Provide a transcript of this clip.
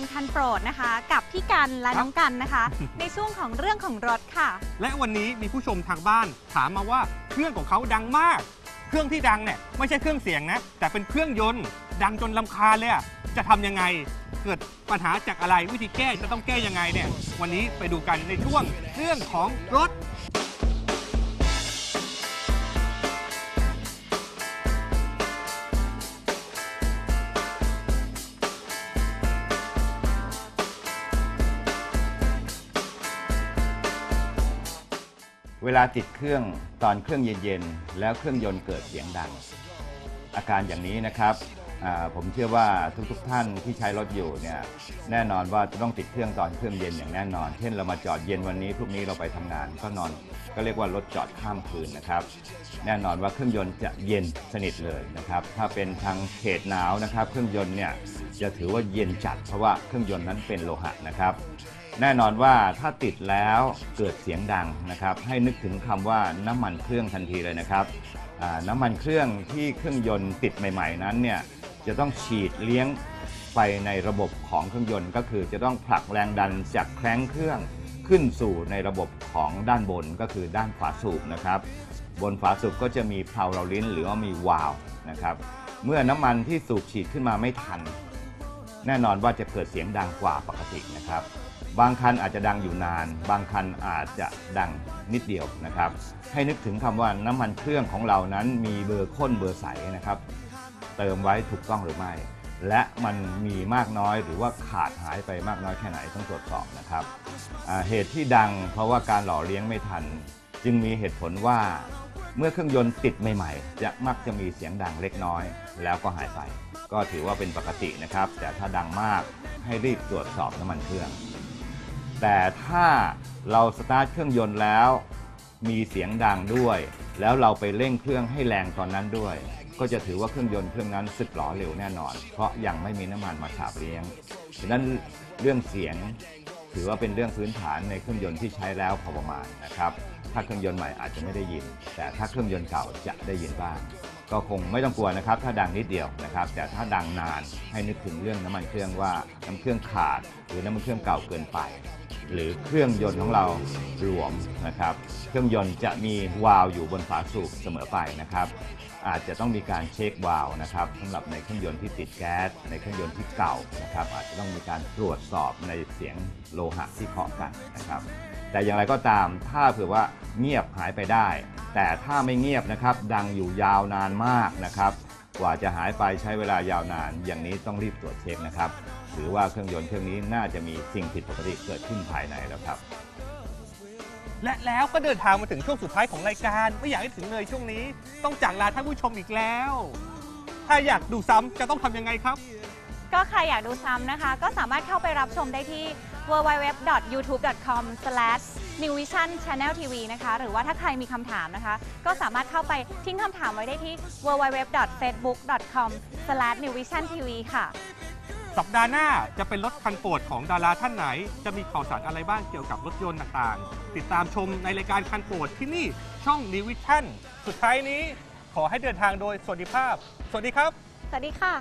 และครับน้องกันนะคะ ในช่วงของเรื่องของรถค่ะ และวันนี้มีผู้ชมทางบ้านถามมาว่าเครื่องของเขาดังมาก เครื่องที่ดังเนี่ยไม่ใช่เครื่องเสียงนะ แต่เป็นเครื่องยนต์ดังจนลำคาญเลยอะจะทำยังไงเกิดปัญหาจากอะไรวิธีแก้จะต้องแก้ยังไงเนี่ย วันนี้ไปดูกันในช่วงเรื่องของรถ เวลาติดเครื่องตอนเครื่องเย็นๆแล้วเครื่องยนต์เกิดเสียงดัง อาการอย่างนี้นะครับ ผมเชื่อว่าทุกๆท่านที่ใช้รถอยู่เนี่ยแน่นอนว่าจะต้องติดเครื่องตอนเครื่องเย็นอย่างแน่นอน เช่นเรามาจอดเย็นวันนี้พรุ่งนี้เราไปทำงานก็นอน ก็เรียกว่ารถจอดข้ามคืนนะครับ แน่นอนว่าเครื่องยนต์จะเย็นสนิทเลยนะครับ ถ้าเป็นทางเขตหนาวนะครับ เครื่องยนต์เนี่ยจะถือว่าเย็นจัด เพราะว่าเครื่องยนต์นั้นเป็นโลหะนะครับ แน่นอนว่าถ้าติดแล้วเกิดเสียงดังนะครับ ให้นึกถึงคำว่าน้ำมันเครื่องทันทีเลยนะครับน้ำมันเครื่องที่เครื่องยนต์ติดใหม่ ๆ นั้นเนี่ย จะต้องฉีดเลี้ยงไปในระบบของเครื่องยนต์ก็คือจะต้องผลักแรงดันจากแคร้งเครื่องขึ้นสู่ในระบบของด้านบนก็คือด้านฝาสูบนะครับ บนฝาสูบก็จะมีเพลาเราลิ้นหรือว่ามีวาล์วนะครับ เมื่อน้ำมันที่สูบฉีดขึ้นมาไม่ทัน แน่นอนว่าจะเกิดเสียงดังกว่าปกตินะครับ บางคันอาจจะดังอยู่นาน บางคันอาจจะดังนิดเดียวนะครับ ให้นึกถึงคำว่าน้ำมันเครื่องของเรานั้นมีเบอร์ข้นเบอร์ใสนะครับ เติมไว้ถูกต้องหรือไม่ และมันมีมากน้อยหรือว่าขาดหายไปมากน้อยแค่ไหนต้องตรวจสอบนะครับเหตุที่ดังเพราะว่าการหล่อเลี้ยงไม่ทัน จึงมีเหตุผลว่าเมื่อเครื่องยนต์ติดใหม่ๆ จะมักจะมีเสียงดังเล็กน้อย แล้วก็หายไป ก็ถือว่าเป็นปกตินะครับ แต่ถ้าดังมากให้รีบตรวจสอบน้ำมันเครื่อง แต่ถ้าเราสตาร์ทเครื่องยนต์แล้ว มีเสียงดังด้วย แล้วเราไปเร่งเครื่องให้แรงตอนนั้นด้วย ก็จะถือว่าเครื่องยนต์เครื่องนั้นสึกหรอเร็วแน่นอน เพราะยังไม่มีน้ำมันมาฉาบเลี้ยงฉะนั้นเรื่องเสียงถือว่าเป็นเรื่องพื้นฐานในเครื่องยนต์ที่ใช้แล้วพอประมาณนะครับ ถ้าเครื่องยนต์ใหม่อาจจะไม่ได้ยิน แต่ถ้าเครื่องยนต์เก่าจะได้ยินบ้าง ก็คงไม่ต้องกลัวนะครับ ถ้าดังนิดเดียวนะครับ แต่ถ้าดังนานให้นึกถึงเรื่องน้ำมันเครื่องว่าน้ำเครื่องขาด หรือน้ำมันเครื่องเก่าเกินไป หรือเครื่องยนต์ของเราหลวมนะครับ เครื่องยนต์จะมีวาล์วอยู่บนฝาสูบเสมอไปนะครับ อาจจะต้องมีการเช็ควาล์วนะครับสำหรับในเครื่องยนต์ที่ติดแก๊สในเครื่องยนต์ที่เก่านะครับ อาจจะต้องมีการตรวจสอบในเสียงโลหะที่เคาะกันนะครับ แต่อย่างไรก็ตามถ้าเผื่อว่าเงียบหายไปได้ แต่ถ้าไม่เงียบนะครับ ดังอยู่ยาวนานมากนะครับ กว่าจะหายไปใช้เวลายาวนาน อย่างนี้ต้องรีบตรวจเช็คนะครับ หรือว่าเครื่องยนต์เครื่องนี้น่าจะมีสิ่งผิดปกติเกิดขึ้นภายในแล้วครับ และแล้วก็เดินทางมาถึงช่วงสุดท้ายของรายการ ไม่อยากให้ถึงเลยช่วงนี้ ต้องจากลาท่านผู้ชมอีกแล้ว ถ้าอยากดูซ้ำจะต้องทำยังไงครับ ก็ใครอยากดูซ้ำนะคะ ก็สามารถเข้าไปรับชมได้ที่ www.youtube.com/newvisionchanneltv นะคะ หรือว่าถ้าใครมีคำถามนะคะ ก็สามารถเข้าไปทิ้งคำถามไว้ได้ที่ www.facebook.com/newvisiontv ค่ะ สัปดาห์หน้าจะเป็นรถคันโปรดของดาราท่านไหน จะมีข่าวสารอะไรบ้างเกี่ยวกับรถยนต์ต่างๆ ติดตามชมในรายการคันโปรดที่นี่ช่องนิวิชั่น สุดท้ายนี้ขอให้เดินทางโดยสวัสดิภาพ สวัสดีครับ สวัสดีค่ะ